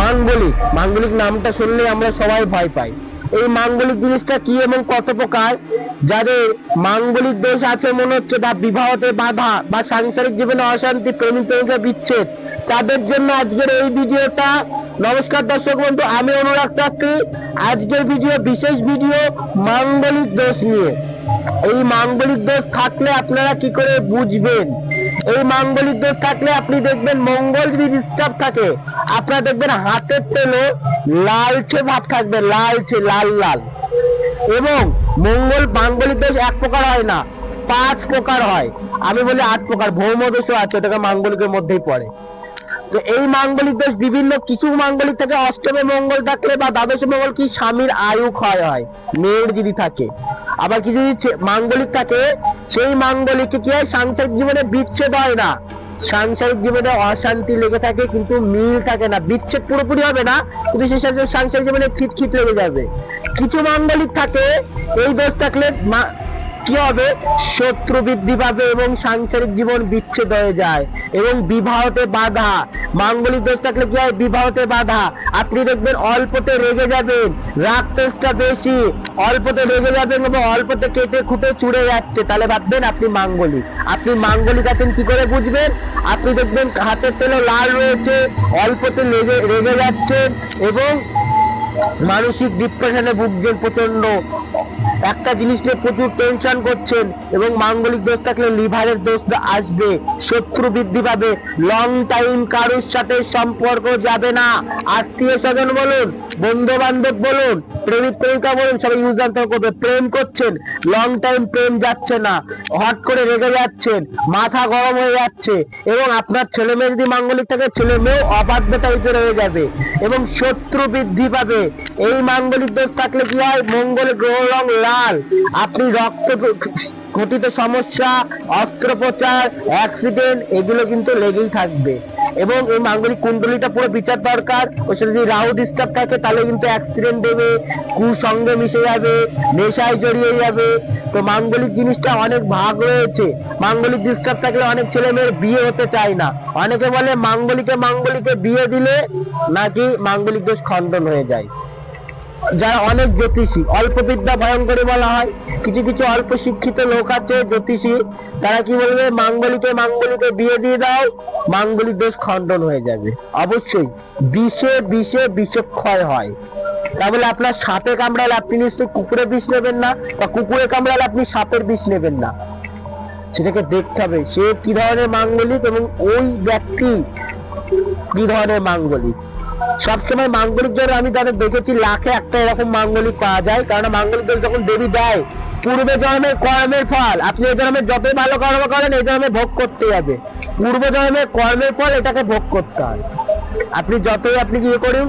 মাঙ্গলিক মাঙ্গলিক নামটা শুনলে আমরা সবাই ভয় পাই। এই মাঙ্গলিক জিনিসটা কি এবং কত প্রকার? যাদের মাঙ্গলিক দোষ আছে মনে হচ্ছে বা বিবাহতে বাধা বা সাংসারিক জীবনে অশান্তি প্রেমিক প্রেমিকা বিচ্ছেদ, তাদের জন্য আজকের এই ভিডিওটা। নমস্কার দর্শক বন্ধু, আমি অনুরাগ চাকরি। আজকের ভিডিও, বিশেষ ভিডিও মাঙ্গলিক দোষ নিয়ে। এই মাঙ্গলিক দোষ থাকলে আপনারা কি করে বুঝবেন? এই মাঙ্গলিক দোষ থাকলে আপনি দেখবেন মঙ্গল যদি ডিস্টার্ব থাকে, আপনারা দেখবেন হাতের তেলে লালচে ভাব থাকবে, লালচে, লাল লাল। এবং মঙ্গল, মাঙ্গলিক দোষ এক প্রকার হয় না, পাঁচ প্রকার হয়। আমি বলি আট প্রকার ভৌম দোষও আছে, ওটাকে মাঙ্গলিকের মধ্যেই পড়ে। তো এই মাঙ্গলিক দোষ বিভিন্ন কিছু মাঙ্গলিক থাকে অষ্টমে মঙ্গল থাকলে বা দ্বাদশে মঙ্গল কি স্বামীর আয়ু ক্ষয় হয়? মেয়ের যদি থাকে। আবার কিছু যদি মাঙ্গলিক থাকে, সেই মাঙ্গলিকে কি হয়? সাংসারিক জীবনে বিচ্ছেদ হয় না। সাংসারিক জীবনে অশান্তি লেগে থাকে, কিন্তু মিল থাকে না। বিচ্ছেদ পুরোপুরি হবে না, কিন্তু সেই সাংসারিক জীবনে খিটখিট লেগে যাবে। কিছু মাঙ্গলিক থাকে, এই দোষ থাকলে কি হবে? শত্রু বৃদ্ধি পাবে এবং সাংসারিক জীবন বিচ্ছেদ হয়ে যায়। এবং বিবাহতে বাধা। মাঙ্গলিক দোষ থাকলে কি হয়? বিবাহতে বাধা। আপনি দেখবেন অল্পতে রেগে যাবেন। রাগ তেজটা বেশি। অল্পতে রেগে যাবেন এবং অল্পতে কেটে খুঁটে চুড়ে যাচ্ছে। তাহলে ভাববেন আপনি মাঙ্গলিক। আপনি মাঙ্গলিক আছেন, কি করে বুঝবেন? আপনি দেখবেন হাতের তেলে লাল রয়েছে, অল্পতে লেগে, রেগে যাচ্ছে এবং মানসিক ডিপ্রেশনে ভুগছেন প্রচণ্ড একটা জিনিস নিয়ে প্রচুর টেনশন করছেন এবং মাঙ্গলিক দোষ থাকলে লিভারের দোষ আসবে, শত্রু বৃদ্ধি পাবে লং টাইম কারোর সাথে সম্পর্ক যাবে না। আত্মীয় স্বজন বলুন বন্ধু বান্ধব বলুন, প্রেমিক প্রেমিকা বলুন, সবাই ইউজ করবে প্রেম করছেন লং টাইম প্রেম যাচ্ছে না। হট করে রেগে যাচ্ছেন, মাথা গরম হয়ে যাচ্ছে এবং আপনার ছেলে মেয়ে যদি মাঙ্গলিক থাকে, ছেলে মেয়েও অবাধ্য টাইপের হয়ে যাবে এবং শত্রু বৃদ্ধি পাবে। এই মাঙ্গলিক দোষ থাকলে কি হয়? মঙ্গল গ্রহ রং লাল। আপনি রক্ত ঘটিত সমস্যা, অস্ত্রোপচার, অ্যাক্সিডেন্ট, এগুলো কিন্তু লেগেই থাকবে। এবং এই মাঙ্গলিক কুণ্ডলিটা পুরো বিচার দরকার। ওর সাথে যদি রাহু ডিস্টার্ব থাকে, তাহলে কিন্তু অ্যাক্সিডেন্ট দেবে কুসঙ্গে মিশে যাবে, নেশায় জড়িয়ে যাবে তো মাঙ্গলিক জিনিসটা অনেক ভাগ রয়েছে। মাঙ্গলিক ডিস্টার্ব থাকলে অনেক ছেলে মেয়ের বিয়ে হতে চায় না। অনেকে বলে মাঙ্গলিকে মাঙ্গলিকে বিয়ে দিলে নাকি মাঙ্গলিক দোষ খণ্ডন হয়ে যায়। যারা অনেক জ্যোতিষী অল্প বিদ্যা ভয়ঙ্করী বলা হয়, কিছু কিছু অল্প শিক্ষিত লোক আছে জ্যোতিষী, তারা কি বলবে? মাঙ্গলিকে মাঙ্গলিকে বিয়ে দিয়ে দাও, মাঙ্গলিক দোষ খণ্ডন হয়ে যাবে। অবশ্যই, বিষে বিষে বিষক্ষয় হয়। তাহলে আপনার সাপে কামড়ালে আপনি নিশ্চয়ই কুকুরে বিষ নেবেন না, বা কুকুরে কামড়ালে আপনি সাপের বিষ নেবেন না। সেটাকে দেখতে হবে, সে কি ধরনের মাঙ্গলিক এবং ওই ব্যক্তি কি ধরনের মাঙ্গলিক? সবসময় মাঙ্গলিক জ্বর আমি তাদের দেখেছি, লাখে একটা এরকম মাঙ্গলিক পাওয়া যায় কারণ মাঙ্গলিক দোষ যখন দেবী দেয়, পূর্বে জন্মের কর্মের ফল, আপনি এই জন্মে যতই ভালো কর্ম করেন, এই জন্মে ভোগ করতে হবে পূর্ব জন্মের কর্মের ফল এটাকে ভোগ করতে হয়। আপনি যতই আপনি ইয়ে করুন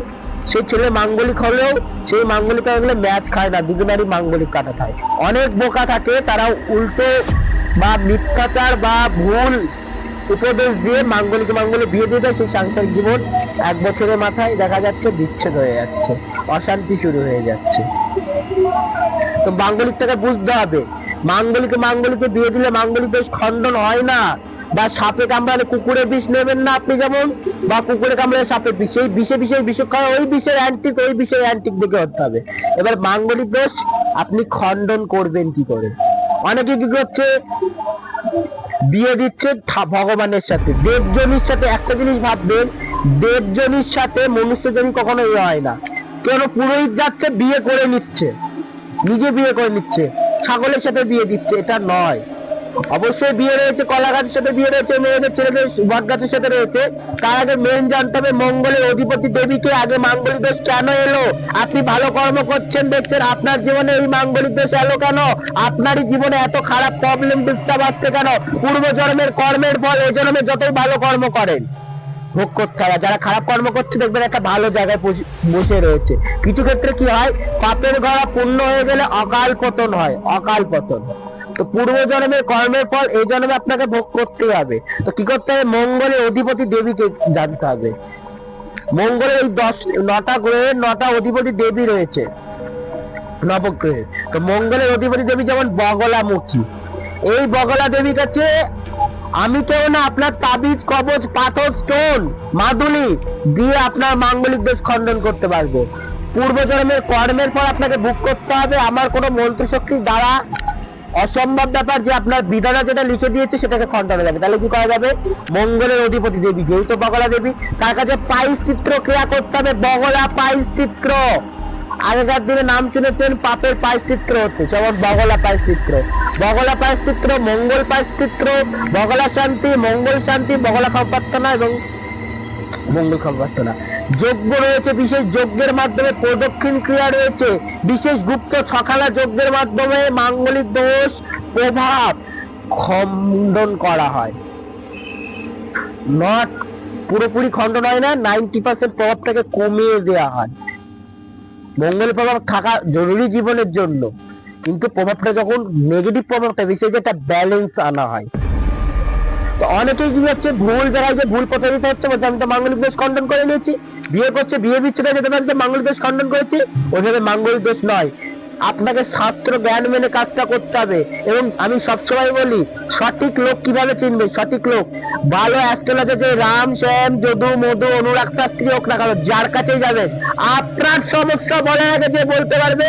সেই ছেলে মাঙ্গলিক হলেও সেই মাঙ্গলিক হলে ম্যাচ খায় না, দুজনেরই মাঙ্গলিক কাটা খায় অনেক বোকা থাকে, তারা উল্টো বা মিথ্যাচার বা ভুল উপদেশ দিয়ে মাঙ্গলিক মাঙ্গলে বিয়ে দিয়ে দেয় সেই সাংসারিক জীবন এক বছরের মাথায় দেখা যাচ্ছে বিচ্ছেদ হয়ে যাচ্ছে, অশান্তি শুরু হয়ে যাচ্ছে। তো মাঙ্গলিকটাকে বুঝতে হবে, মাঙ্গলিকে মাঙ্গলিকে বিয়ে দিলে মাঙ্গলিক দোষ খণ্ডন হয় না। বা সাপে কামড়ালে কুকুরের বিষ নেবেন না আপনি যেমন, বা কুকুরে কামড়ালে সাপের বিষ। সেই বিষে বিষে বিষ খাওয়া, ওই বিষের অ্যান্টিক ওই বিষের অ্যান্টিক দিকে হতে হবে। এবার মাঙ্গলিক দোষ আপনি খণ্ডন করবেন কি করে? অনেকে কি করছে? বিয়ে দিচ্ছে ভগবানের সাথে। দেবজনির সাথে একটা জিনিস ভাববেন, দেবজনির সাথে মনুষ্যজনী কখনো ইয়ে হয় না। কেন? পুরোহিত যাচ্ছে, বিয়ে করে নিচ্ছে। নিজে বিয়ে করে নিচ্ছে। ছাগলের সাথে বিয়ে দিচ্ছে, এটা নয়। অবশ্যই বিয়ে রয়েছে কলা গাছের সাথে বিয়ে রয়েছে, মেয়েদের ছেলেদের বট গাছের সাথে রয়েছে। তার আগে মেন জানতে হবে, মঙ্গলের অধিপতি দেবীকে আগে মাঙ্গলিক দোষ কেন এলো? আপনি ভালো কর্ম করছেন দেখছেন, আপনার জীবনে এই মাঙ্গলিক দোষ এলো কেন? আপনারই জীবনে এত খারাপ প্রবলেম ডিস্টার্ব আসছে কেন? পূর্ব জন্মের কর্মের ফল এই জন্মে যতই ভালো কর্ম করেন, ভোগ করতে হবে। যারা খারাপ কর্ম করছে, দেখবেন একটা ভালো জায়গায় বসে- রয়েছে। কিছু ক্ষেত্রে কি হয়, পাপের গড়া পূর্ণ হয়ে গেলে অকাল পতন হয়, অকাল পতন। তো পূর্ব জন্মের কর্মের ফল এই জন্মে আপনাকে ভোগ করতেই হবে। তো কি করতে হবে? মঙ্গলের অধিপতি দেবীকে জানতে হবে। মঙ্গলের এই দশ, নটা গ্রহের নটা অধিপতি দেবী রয়েছে, নবগ্রহে। তো মঙ্গলের অধিপতি দেবী যেমন বগলামুখী। এই বগলা দেবীর কাছে আমি কেউ না, আপনার তাবিজ, কবচ, পাথর, স্টোন, মাদুলি দিয়ে আপনার মাঙ্গলিক দোষ খণ্ডন করতে পারব। পূর্বজন্মের কর্মের পর আপনাকে বুক করতে হবে। আমার কোনো মন্ত্রশক্তির দ্বারা অসম্ভব ব্যাপার যে আপনার বিধানা যেটা লিখে দিয়েছে সেটাকে খণ্ডন যাবে তাহলে কি করা যাবে? মঙ্গলের অধিপতি দেবী, যেহেতু বগলা দেবী, তার কাছে পাইস চিত্র ক্রিয়া করতে হবে, বগলা পাইস চিত্র আগেকার দিনে নাম শুনেছেন, পাপের পায়চিত্র হচ্ছে, যেমন বগলা পায়চিত্র। বগলা পায়চিত্র, মঙ্গল পায়চিত্র, বগলা শান্তি, মঙ্গল শান্তি, বগলা খাপ্রার্থনা এবং মঙ্গল খাপ্রার্থনা যজ্ঞ রয়েছে বিশেষ যজ্ঞের মাধ্যমে প্রদক্ষিণ ক্রিয়া রয়েছে। বিশেষ গুপ্ত ছখালা যজ্ঞের মাধ্যমে মাঙ্গলিক দোষ প্রভাব খণ্ডন করা হয়। নট পুরোপুরি খণ্ডন হয় না নাইনটি পার্সেন্ট প্রভাবটাকে কমিয়ে দেওয়া হয়। মঙ্গল প্রভাব থাকা জরুরি জীবনের জন্য। কিন্তু প্রভাবটা যখন নেগেটিভ প্রভাবটা যায়, একটা ব্যালেন্স আনা হয়। অনেকেই কি হচ্ছে ভুল যারা যে ভুল প্রচারিত হচ্ছে, বলছে আমি তো মাঙ্গলিক দোষ খণ্ডন করে নিয়েছি। বিয়ে করছে, বিয়ে বিচ্ছেদ যেতে পারছে মাঙ্গলিক দোষ খণ্ডন করেছি। ওইভাবে মাঙ্গলিক দোষ নয়। আপনাকে ছাত্র জ্ঞান মেনে কাজটা করতে হবে। এবং আমি সবসময় বলি, সঠিক লোক কীভাবে চিনবে? সঠিক লোক। ভালো অ্যাস্ট্রোলজার যে রাম, শ্যাম, যদু, মধু, অনুরাগ শাস্ত্রী হোক না যার কাছেই যাবে। আপনার সমস্যা বলার আগে যে বলতে পারবে,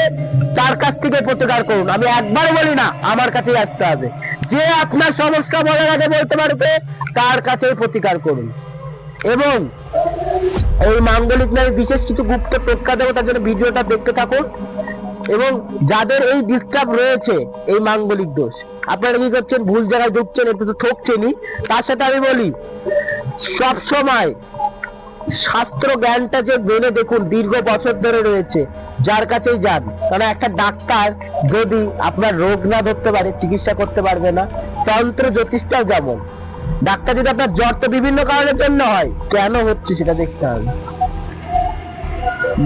তার কাছ থেকে প্রতিকার করুন। আমি একবার বলি না, আমার কাছেই আসতে হবে। যে আপনার সমস্যা বলার আগে বলতে পারবে, তার কাছেই প্রতিকার করুন। এবং এই মাঙ্গলিক নামে বিশেষ কিছু গুপ্ত টোটকা দেবো তার জন্য ভিডিওটা দেখতে থাকুন। এবং যাদের এই ডিস্টার্ব রয়েছে, এই মাঙ্গলিক দোষ। আপনারা কি করছেন? ভুল জায়গায় ঢুকছেন, একটু তো ঠকছেনই। তার সাথে আমি বলি সব সময় শাস্ত্র জ্ঞানটা যে মেনে দেখুন, দীর্ঘ বছর ধরে রয়েছে, যার কাছেই যান। কারণ একটা ডাক্তার যদি আপনার রোগ না ধরতে পারে, চিকিৎসা করতে পারবে না, তন্ত্র জ্যোতিষটাও যেমন। ডাক্তার যদি আপনার জ্বর তো বিভিন্ন কারণের জন্য হয়, কেন হচ্ছে সেটা দেখতে হবে?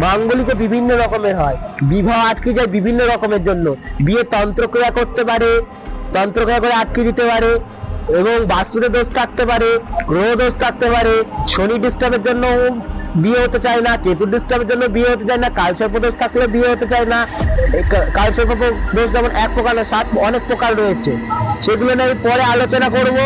মাঙ্গলিকে বিভিন্ন রকমের হয়। বিবাহ আটকে যায় বিভিন্ন রকমের জন্য। বিয়ে তন্ত্রক্রিয়া করতে পারে, তন্ত্রক্রিয়া করে আটকে দিতে পারে, এবং বাস্তুতে দোষ থাকতে পারে, গ্রহ দোষ থাকতে পারে, শনি ডিস্টার্বের জন্য বিয়ে হতে চায় না, কেতু ডিস্টার্বের জন্য বিয়ে হতে চায় না, কালসর্প দোষ থাকলে বিয়ে হতে চায় না। কালসর্প দোষ যেমন এক প্রকার সাত অনেক প্রকার রয়েছে। সেগুলো নিয়ে পরে আলোচনা করব।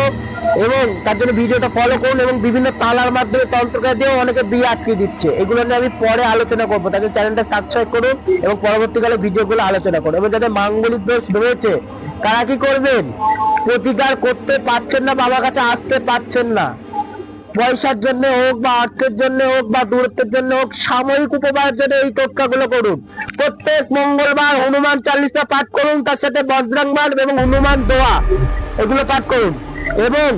এবং তার জন্য ভিডিওটা ফলো করুন এবং বিভিন্ন তালার মাধ্যমে তন্ত্রকার দিয়েও অনেকে বিয়ে আটকে দিচ্ছে। এগুলো নিয়ে আমি পরে আলোচনা করব। তাদের চ্যানেলটা সাবস্ক্রাইব করুন এবং পরবর্তীকালে ভিডিওগুলো আলোচনা করুন। এবং যাদের মাঙ্গলিক দোষ রয়েছে, তারা কি করবেন? প্রতিকার করতে পারছেন না, বাবার কাছে আসতে পারছেন না। পয়সার জন্য হোক বা অর্থের জন্য হোক বা দূরত্বের জন্য হোক, সাময়িক উপকারের জন্য এই টোটকাগুলো করুন। প্রত্যেক মঙ্গলবার হনুমান চালিশা পাঠ করুন, তার সাথে বজ্রাংবান এবং হনুমান দোয়া। এগুলো পাঠ করুন। এবং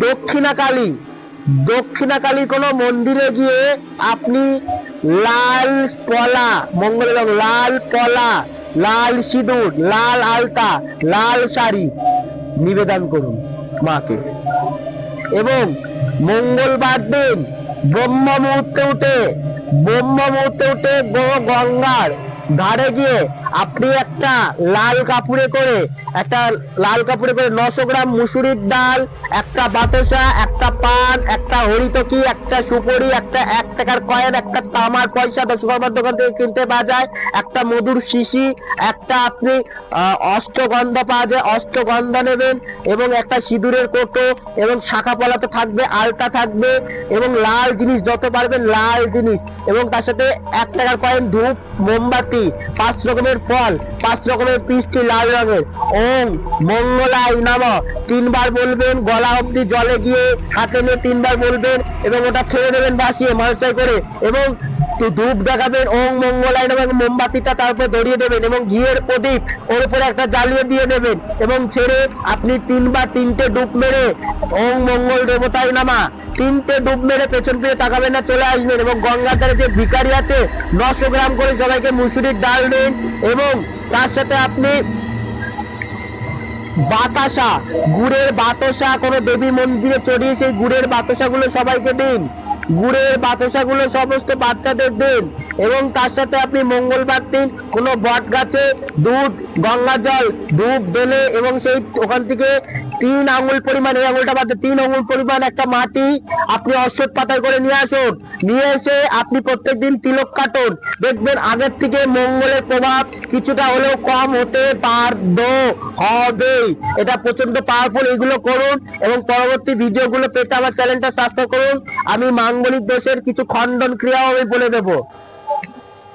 দক্ষিণাকালী দক্ষিণাকালী কোনো মন্দিরে গিয়ে আপনি লাল পলা মঙ্গল লাল পলা লাল সিঁদুর, লাল আলতা, লাল শাড়ি নিবেদন করুন মাকে। এবং মঙ্গলবার দিন ব্রহ্ম মুহূর্তে উঠে ব্রহ্ম মুহূর্তে উঠে গঙ্গার ধারে গিয়ে আপনি একটা লাল কাপড়ে করে, একটা লাল কাপড়ে করে নশো গ্রাম মুসুরির ডাল, একটা বাতাসা, একটা পান, একটা হরিতকি, একটা সুপরি, একটা এক টাকার কয়েন, একটা তামার পয়সা দশ সুপার দোকান থেকে কিনতে পাওয়া যায়, একটা মধুর শিশি, একটা আপনি অষ্টগন্ধা পাওয়া যায়, অষ্টগন্ধা নেবেন, এবং একটা সিঁদুরের কোটো, এবং শাখা পলাতে থাকবে, আলতা থাকবে, এবং লাল জিনিস, যত পারবেন লাল জিনিস, এবং তার সাথে এক টাকার কয়েন ধূপ, মোমবাতি পাঁচ রকমের ফল, পাঁচ রকমের মিষ্টি লাল রঙের। ওম মঙ্গলাই নাম। তিনবার বলবেন, গলা অব্দি জলে গিয়ে হাতে নিয়ে তিনবার বলবেন এবং ওটা ছেড়ে দেবেন বাসিয়ে মালসাই করে। এবং তো ধূপ দেখাবেন, ওম মঙ্গলাই নামে মোমবাতিটা তারপরে ধরিয়ে দেবেন এবং ঘিয়ের প্রদীপ ওর উপরে একটা জ্বালিয়ে দিয়ে দেবেন এবং ছেড়ে আপনি তিনবার তিনটে ডুব মেরে ওম মঙ্গল দেবতাই নামা তিনটে ডুব মেরে পেছন ফিরে তাকাবেন না, চলে আসবেন এবং গঙ্গার ধারে যে ভিকারি আছে, নশো গ্রাম করে সবাইকে মুসুরির ডাল দিন এবং তার সাথে আপনি বাতাসা, গুড়ের বাতাসা, কোনো দেবী মন্দিরে চড়িয়ে সেই গুড়ের বাতাসাগুলো সবাইকে দিন। গুড়ের বাতাসাগুলো সমস্ত বাচ্চাদের দিন। এবং তার সাথে আপনি মঙ্গলবার দিন কোনো বট গাছে দুধ, গঙ্গা জল, ধূপ বেলে এবং সেই ওখান থেকে তিন আঙুল পরিমাণ, এই আঙুলটা বাদে তিন আঙুল পরিমাণ একটা মাটি আপনি অশ্বত পাতায় করে নিয়ে আসুন। নিয়ে এসে আপনি প্রত্যেকদিন তিলক কাটুন। দেখবেন আগের থেকে মঙ্গলের প্রভাব কিছুটা হলেও কম হতে বাধ্য হবে এটা প্রচণ্ড পাওয়ারফুল এগুলো করুন এবং পরবর্তী ভিডিওগুলো পেতে আমার চ্যানেলটা সাবস্ক্রাইব করুন। আমি মাঙ্গলিক দোষের কিছু খণ্ডন ক্রিয়াও আমি বলে দেবো।